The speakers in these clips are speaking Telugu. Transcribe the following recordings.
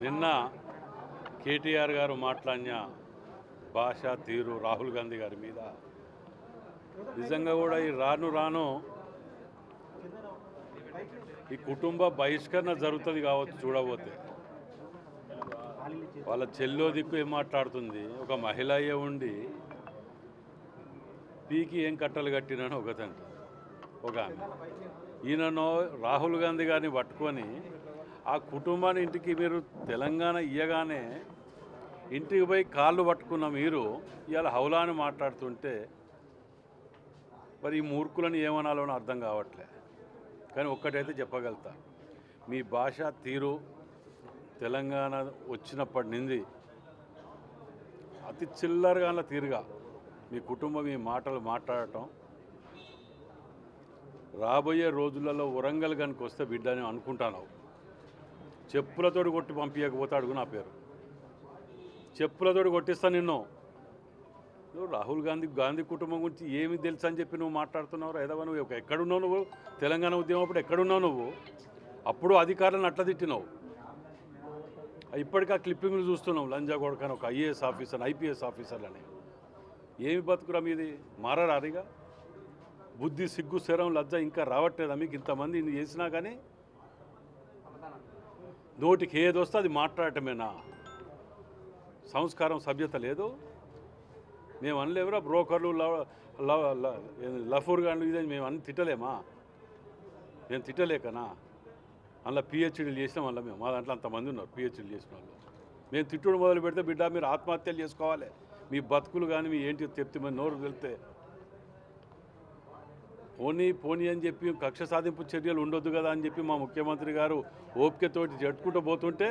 నిన్న కేటీఆర్ గారు మాట్లాడిన భాష తీరు రాహుల్ గాంధీ గారి మీద. నిజంగా కూడా ఈ రాను రాను ఈ కుటుంబ బహిష్కరణ జరుగుతుంది కావచ్చు చూడబోతే వాళ్ళ చెల్లో దిక్కు ఏం మాట్లాడుతుంది? ఒక మహిళ అయ్యే ఉండి పీకి ఏం కట్టలు కట్టినని ఒకతంట ఒక ఆమె. ఈయనను రాహుల్ గాంధీ గారిని పట్టుకొని ఆ కుటుంబాన్ని ఇంటికి మీరు తెలంగాణ ఇయ్యగానే ఇంటికి పోయి కాళ్ళు పట్టుకున్న మీరు ఇవాళ హౌలాని మాట్లాడుతుంటే మరి ఈ మూర్ఖులను ఏమనాలో అని అర్థం కావట్లే. కానీ ఒక్కటైతే చెప్పగలుగుతా. మీ భాష తీరు తెలంగాణ వచ్చినప్పటి నుండి అతి చిల్లరగా తీరుగా మీ కుటుంబం మీ మాటలు మాట్లాడటం రాబోయే రోజులలో వరంగల్ కనుక వస్తే బిడ్డ అని అనుకుంటాను చెప్పులతోటి కొట్టి పంపించకపోతే అడుగు నా పేరు. చెప్పులతోటి కొట్టిస్తా నిన్ను. నువ్వు రాహుల్ గాంధీ గాంధీ కుటుంబం గురించి ఏమి తెలుసు అని చెప్పి నువ్వు మాట్లాడుతున్నావు ఏదో నువ్వు? ఒక- ఎక్కడున్నావు నువ్వు? తెలంగాణ ఉద్యమం అప్పుడు ఎక్కడున్నావు నువ్వు? అప్పుడు అధికారులను అట్లా తిట్టినావు. ఇప్పటికీ ఆ క్లిప్పింగ్లు చూస్తున్నావు. లంజా కొడకని ఒక ఐఏఎస్ ఆఫీసర్ ఐపీఎస్ ఆఫీసర్లని. ఏమి బతుకురా మీది? మారారిగా బుద్ధి సిగ్గు శరం లజ్జ ఇంకా రావట్లేదా మీకు ఇంతమంది? చేసినా కానీ నోటికి ఏది వస్తే అది మాట్లాడటమేనా? సంస్కారం సభ్యత లేదు. మేము అనలేవురా బ్రోకర్లు లఫూర్ గాండ్లు ఇదే మేము అన్ని తిట్టలేమా? మేము తిట్టలేకనా? అందులో పిహెచ్డీలు చేసినాం అందులో మేము. మా దాంట్లో అంతమంది ఉన్నారు పిహెచ్డీలు చేసిన వాళ్ళు. మేము తిట్టుడు మొదలు పెడితే బిడ్డ మీరు ఆత్మహత్యలు చేసుకోవాలి. మీ బతుకులు కానీ మీ ఏంటి చెప్తే మరి నోరు వెళ్తే పోనీ పోనీ అని చెప్పి కక్ష సాధింపు చర్యలు ఉండొద్దు కదా అని చెప్పి మా ముఖ్యమంత్రి గారు ఓపికతోటి జట్టుకుంటూ పోతుంటే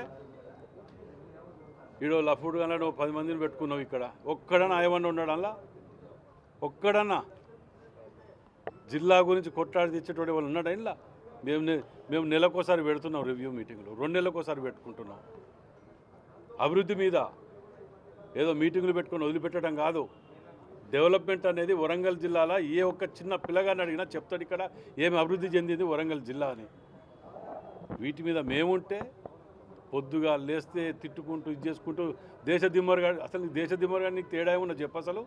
ఈడో లఫుడు కానీ ఓ పది మందిని పెట్టుకున్నావు ఇక్కడ. ఒక్కడన్నా ఏమన్నా ఉండడంలా ఒక్కడన్నా. జిల్లా గురించి కొట్లాడి తెచ్చేటువంటి వాళ్ళు ఉన్నాడు ఇలా మేము మేము నెలకోసారి పెడుతున్నాం రివ్యూ మీటింగ్లు. రెండు నెలలకోసారి పెట్టుకుంటున్నాం. అభివృద్ధి మీద ఏదో మీటింగులు పెట్టుకొని వదిలిపెట్టడం కాదు. డెవలప్మెంట్ అనేది వరంగల్ జిల్లాలో ఏ ఒక్క చిన్న పిల్లగాని అడిగినా చెప్తాడు ఇక్కడ ఏమి అభివృద్ధి చెందింది వరంగల్ జిల్లా అని. వీటి మీద మేముంటే పొద్దుగా లేస్తే తిట్టుకుంటూ ఇది చేసుకుంటూ దేశ దిమ్మరుగా అసలు నీకు దేశ దిమ్మరుగా నీకు తేడా ఏమన్నా చెప్పు అసలు.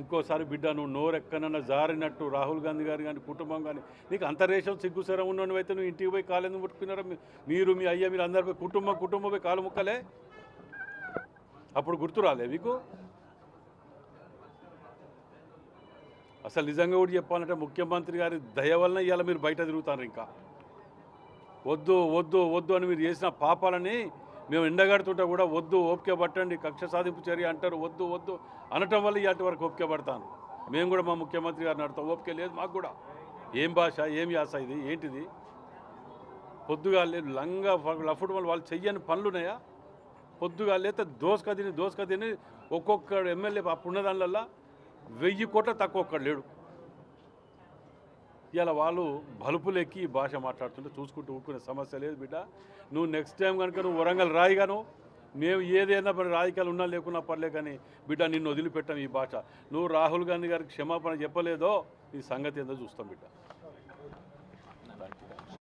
ఇంకోసారి బిడ్డ నువ్వు నోరెక్కనన్నా జారినట్టు రాహుల్ గాంధీ గారు కానీ కుటుంబం కానీ నీకు అంతరేషం సిగ్గుసరం ఉన్నవైతే నువ్వు ఇంటికి పోయి కాలు ఎందుకు మీరు మీ అయ్య మీరు అందరిపై పోయి కుటుంబం కుటుంబం పోయి కాలు ముక్కలే? అప్పుడు గుర్తు రాలే మీకు? అసలు నిజంగా కూడా చెప్పాలంటే ముఖ్యమంత్రి గారి దయ వలన ఇవాళ మీరు బయట తిరుగుతారు ఇంకా. వద్దు వద్దు వద్దు అని మీరు చేసిన పాపాలని మేము ఎండగడుతుంటే కూడా వద్దు ఓపిక పట్టండి కక్ష సాధింపు చర్య అంటారు వద్దు వద్దు అనటం వల్ల ఇవాటి వరకు ఓపిక పడతాను. మేము కూడా మా ముఖ్యమంత్రి గారిని అడతాం ఓపిక లేదు మాకు కూడా. ఏం భాష ఏం యాస ఇది ఏంటిది? పొద్దుగా లేదు లంగా లఫుడు వల్ల వాళ్ళు చెయ్యని పనులున్నాయా? పొద్దుగా లేతే దోసక తిని దోసక తిని ఒక్కొక్క ఎమ్మెల్యే అప్పుడున్న దానివల్ల వెయ్యి కోట్ల తక్కువ ఒక్కడు లేడు. ఇలా వాళ్ళు బలుపులు ఎక్కి భాష మాట్లాడుతుంటే చూసుకుంటూ ఊరుకునే సమస్య లేదు బిడ్డ. నువ్వు నెక్స్ట్ టైం కనుక నువ్వు వరంగల్ రాయిగాను మేము ఏదైనా పని రాజకీయాలు ఉన్నా లేకున్నా పర్లే కానీ బిడ్డ నిన్ను వదిలిపెట్టాం ఈ భాష. నువ్వు రాహుల్ గాంధీ గారికి క్షమాపణ చెప్పలేదో ఈ సంగతి ఏందో చూస్తాం బిడ్డ.